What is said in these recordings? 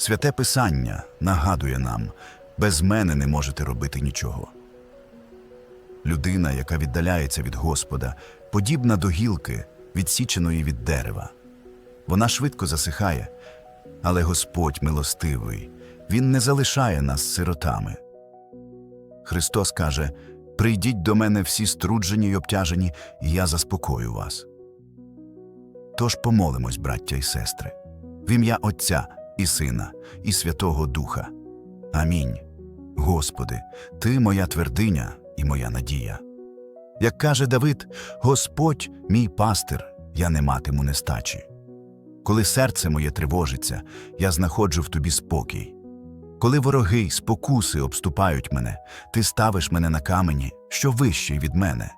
Святе Писання нагадує нам, без мене не можете робити нічого. Людина, яка віддаляється від Господа, подібна до гілки, відсіченої від дерева. Вона швидко засихає, але Господь милостивий, Він не залишає нас сиротами. Христос каже: Прийдіть до мене всі струджені й обтяжені, і я заспокою вас. Тож помолимось, браття і сестри, в ім'я Отця і Сина, і Святого Духа. Амінь. Господи, Ти моя твердиня і моя надія. Як каже Давид, Господь мій пастир, я не матиму нестачі. Коли серце моє тривожиться, я знаходжу в тобі спокій. Коли вороги й спокуси обступають мене, ти ставиш мене на камені, що вищий від мене.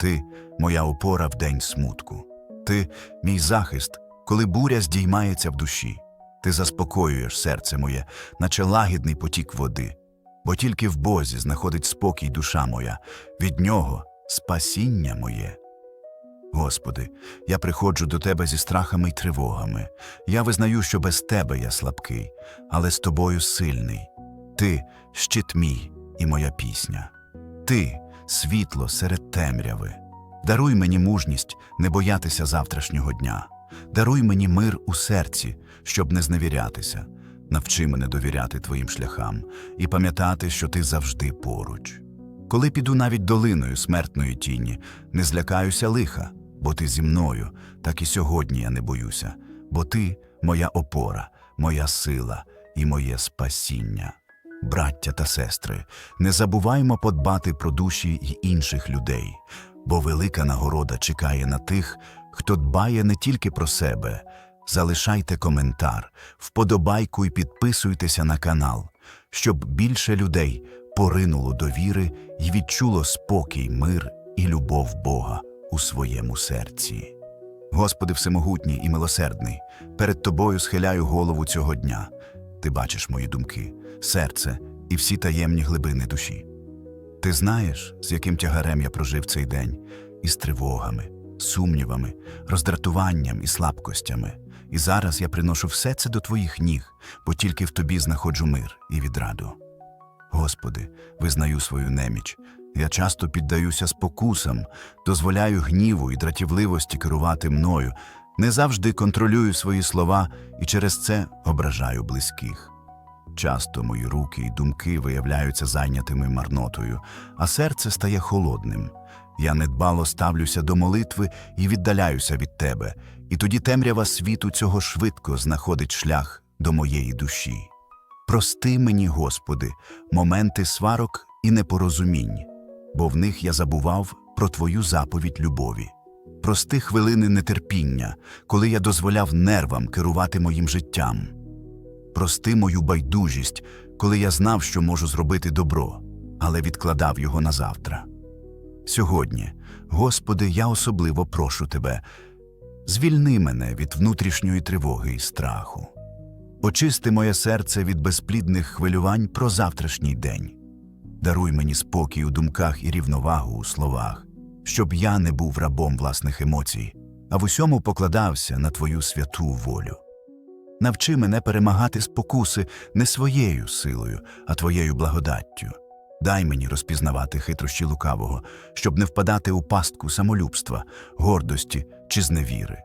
Ти моя опора в день смутку. Ти мій захист, коли буря здіймається в душі. Ти заспокоюєш серце моє, наче лагідний потік води, бо тільки в Бозі знаходить спокій душа моя, від нього спасіння моє. Господи, я приходжу до Тебе зі страхами й тривогами. Я визнаю, що без Тебе я слабкий, але з Тобою сильний. Ти щит мій і моя пісня. Ти світло серед темряви. Даруй мені мужність не боятися завтрашнього дня. Даруй мені мир у серці, щоб не зневірятися. Навчи мене довіряти Твоїм шляхам і пам'ятати, що Ти завжди поруч. Коли піду навіть долиною смертної тіні, не злякаюся лиха, бо ти зі мною, так і сьогодні я не боюся, бо ти моя опора, моя сила і моє спасіння. Браття та сестри, не забуваймо подбати про душі й інших людей, бо велика нагорода чекає на тих, хто дбає не тільки про себе. Залишайте коментар, вподобайку і підписуйтеся на канал, щоб більше людей поринуло до віри і відчуло спокій, мир і любов Бога у своєму серці. Господи Всемогутній і милосердний, перед Тобою схиляю голову цього дня. Ти бачиш мої думки, серце і всі таємні глибини душі. Ти знаєш, з яким тягарем я прожив цей день, із тривогами, сумнівами, роздратуванням і слабкостями. І зараз я приношу все це до Твоїх ніг, бо тільки в Тобі знаходжу мир і відраду. Господи, визнаю свою неміч. Я часто піддаюся спокусам, дозволяю гніву і дратівливості керувати мною, не завжди контролюю свої слова і через це ображаю близьких. Часто мої руки і думки виявляються зайнятими марнотою, а серце стає холодним. Я недбало ставлюся до молитви і віддаляюся від Тебе, і тоді темрява світу цього швидко знаходить шлях до моєї душі. Прости мені, Господи, моменти сварок і непорозумінь, бо в них я забував про Твою заповідь любові. Прости хвилини нетерпіння, коли я дозволяв нервам керувати моїм життям. Прости мою байдужість, коли я знав, що можу зробити добро, але відкладав його на завтра. Сьогодні, Господи, я особливо прошу Тебе, звільни мене від внутрішньої тривоги і страху. Очисти моє серце від безплідних хвилювань про завтрашній день. Даруй мені спокій у думках і рівновагу у словах, щоб я не був рабом власних емоцій, а в усьому покладався на Твою святу волю. Навчи мене перемагати спокуси не своєю силою, а Твоєю благодаттю. Дай мені розпізнавати хитрощі лукавого, щоб не впадати у пастку самолюбства, гордості чи зневіри.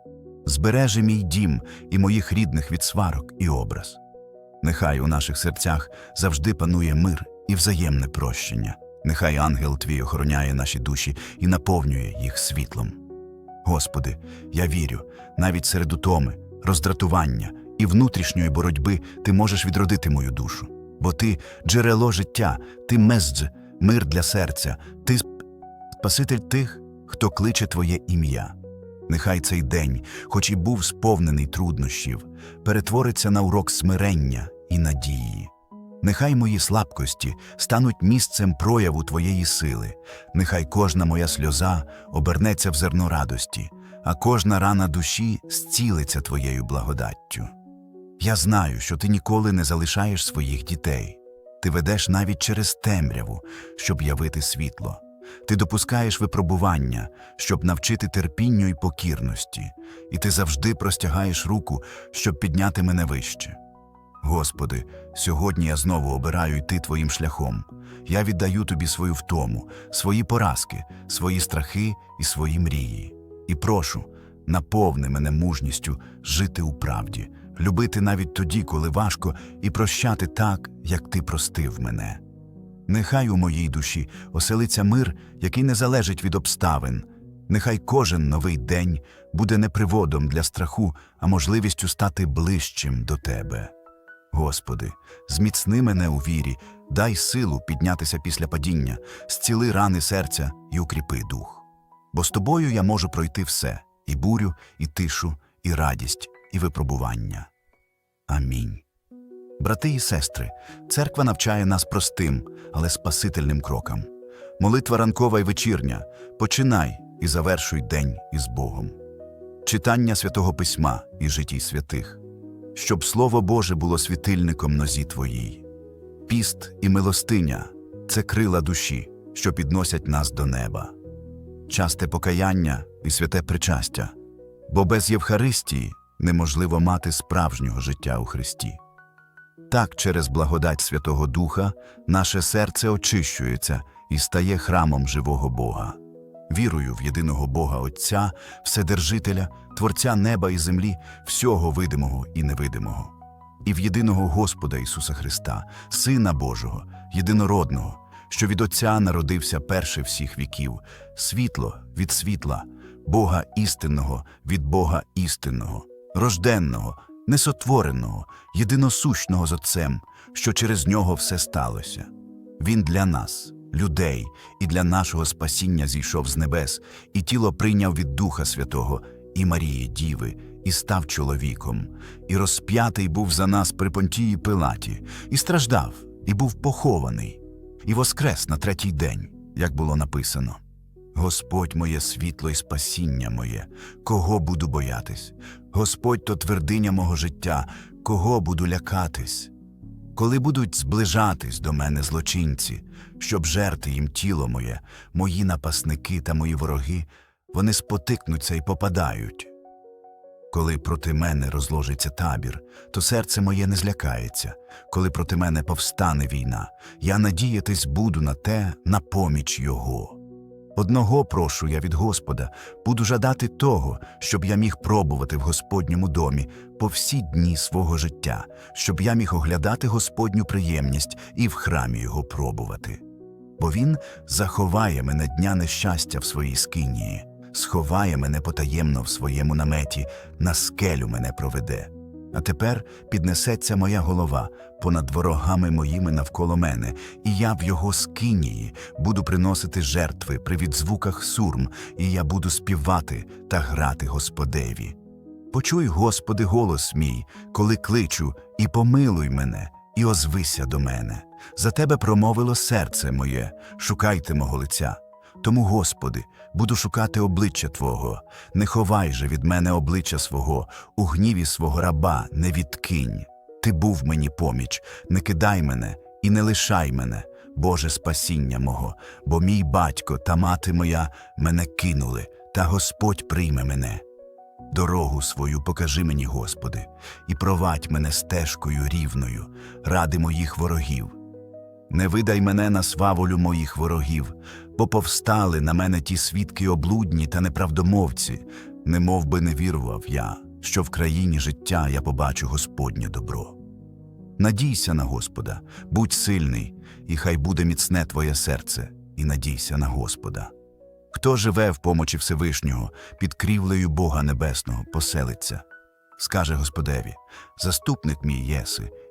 Збережи мій дім і моїх рідних від сварок і образ. Нехай у наших серцях завжди панує мир і взаємне прощення. Нехай ангел твій охороняє наші душі і наповнює їх світлом. Господи, я вірю, навіть серед утоми, роздратування і внутрішньої боротьби ти можеш відродити мою душу, бо ти джерело життя, ти мездж, мир для серця, ти спаситель тих, хто кличе Твоє ім'я. Нехай цей день, хоч і був сповнений труднощів, перетвориться на урок смирення і надії. Нехай мої слабкості стануть місцем прояву Твоєї сили, нехай кожна моя сльоза обернеться в зерно радості, а кожна рана душі зцілиться Твоєю благодаттю. Я знаю, що ти ніколи не залишаєш своїх дітей. Ти ведеш навіть через темряву, щоб явити світло. Ти допускаєш випробування, щоб навчити терпінню й покірності, і ти завжди простягаєш руку, щоб підняти мене вище. Господи, сьогодні я знову обираю йти Твоїм шляхом. Я віддаю Тобі свою втому, свої поразки, свої страхи і свої мрії. І прошу, наповни мене мужністю жити у правді, любити навіть тоді, коли важко, і прощати так, як Ти простив мене. Нехай у моїй душі оселиться мир, який не залежить від обставин. Нехай кожен новий день буде не приводом для страху, а можливістю стати ближчим до Тебе. Господи, зміцни мене у вірі, дай силу піднятися після падіння, зціли рани серця і укріпи дух. Бо з тобою я можу пройти все і бурю, і тишу, і радість, і випробування. Амінь. Брати і сестри, церква навчає нас простим, але спасительним крокам. Молитва ранкова і вечірня. Починай і завершуй день із Богом. Читання святого письма і житій святих, щоб Слово Боже було світильником нозі твоїй. Піст і милостиня це крила душі, що підносять нас до неба. Часте покаяння і святе причастя, бо без Євхаристії неможливо мати справжнього життя у Христі. Так, через благодать Святого Духа наше серце очищується і стає храмом живого Бога. Вірую в єдиного Бога Отця, Вседержителя, Творця неба і землі, всього видимого і невидимого, і в єдиного Господа Ісуса Христа, Сина Божого, єдинородного, що від Отця народився перше всіх віків, світло від світла, Бога істинного від Бога істинного, рожденного, несотвореного, єдиносущного з Отцем, що через нього все сталося. Він для нас, людей, і для нашого спасіння зійшов з небес, і тіло прийняв від Духа Святого і Марії Діви, і став чоловіком, і розп'ятий був за нас при Понтії Пилаті, і страждав, і був похований, і воскрес на третій день, як було написано. Господь моє світло і спасіння моє, кого буду боятись? Господь то твердиня мого життя, кого буду лякатись? Коли будуть зближатись до мене злочинці, щоб жерти їм тіло моє, мої напасники та мої вороги, вони спотикнуться і попадають. Коли проти мене розложиться табір, то серце моє не злякається. Коли проти мене повстане війна, я надіятись буду на те, на поміч його. Одного прошу я від Господа, буду жадати того, щоб я міг пробувати в Господньому домі по всі дні свого життя, щоб я міг оглядати Господню приємність і в храмі його пробувати. Бо він заховає мене дня нещастя в своїй скинії, сховає мене потаємно в своєму наметі, на скелю мене проведе. А тепер піднесеться моя голова понад ворогами моїми навколо мене, і я в його скинії буду приносити жертви при відзвуках сурм, і я буду співати та грати Господеві. Почуй, Господи, голос мій, коли кличу, і помилуй мене, і озвися до мене. За тебе промовило серце моє, шукайте мого лиця. Тому, Господи, буду шукати обличчя Твого, не ховай же від мене обличчя свого, у гніві свого раба не відкинь. Ти був мені поміч, не кидай мене і не лишай мене, Боже спасіння мого, бо мій батько та мати моя мене кинули, та Господь прийме мене. Дорогу свою покажи мені, Господи, і провадь мене стежкою рівною, ради моїх ворогів. Не видай мене на сваволю моїх ворогів, бо повстали на мене ті свідки облудні та неправдомовці, не мов би не вірував я, що в країні життя я побачу Господнє добро. Надійся на Господа, будь сильний, і хай буде міцне твоє серце, і надійся на Господа. Хто живе в помочі Всевишнього, під крівлею Бога Небесного поселиться, скаже Господеві: Заступник мій єси,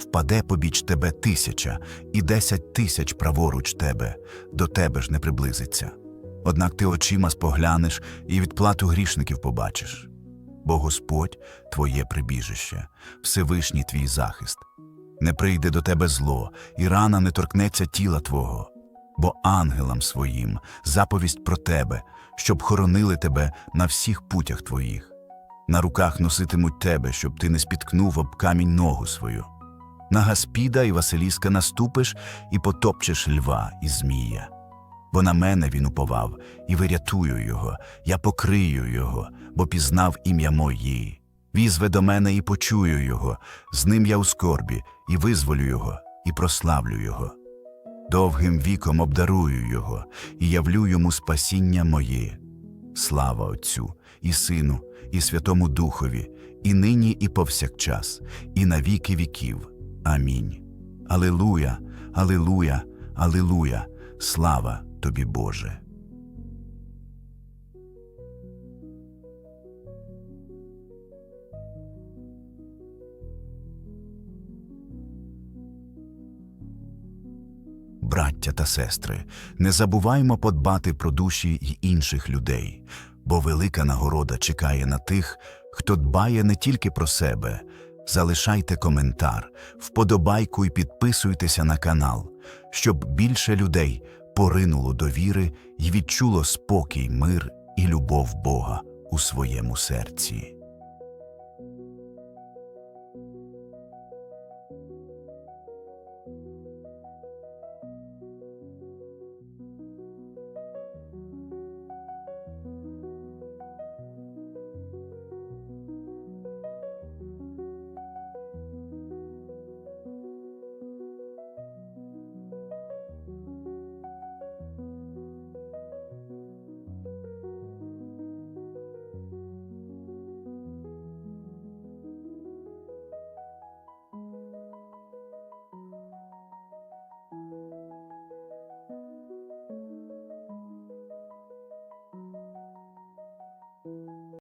Впаде побіч тебе тисяча, і десять тисяч праворуч тебе, до тебе ж не приблизиться. Однак ти очима споглянеш і відплату грішників побачиш. Бо Господь твоє прибіжище, Всевишній твій захист. Не прийде до тебе зло, і рана не торкнеться тіла твого. бо ангелам своїм заповість про тебе, щоб хоронили тебе на всіх путях твоїх. На руках носитимуть тебе, щоб ти не спіткнув об камінь ногу свою. На Гаспіда і Василіска наступиш і потопчеш льва і змія. Бо на мене він уповав, і вирятую його, я покрию його, бо пізнав ім'я мої. Візве до мене і почую його, з ним я у скорбі, і визволю його, і прославлю його. Довгим віком обдарую його, і явлю йому спасіння моє. Слава Отцю, і Сину, і Святому Духові, і нині, і повсякчас, і на віки віків. Амінь. Алилуя, Алилуя, Алилуя, слава тобі, Боже. Браття та сестри, не забуваймо подбати про душі й інших людей, бо велика нагорода чекає на тих, хто дбає не тільки про себе. Залишайте коментар, вподобайку і підписуйтеся на канал, щоб більше людей поринуло до віри й відчуло спокій, мир і любов Бога у своєму серці.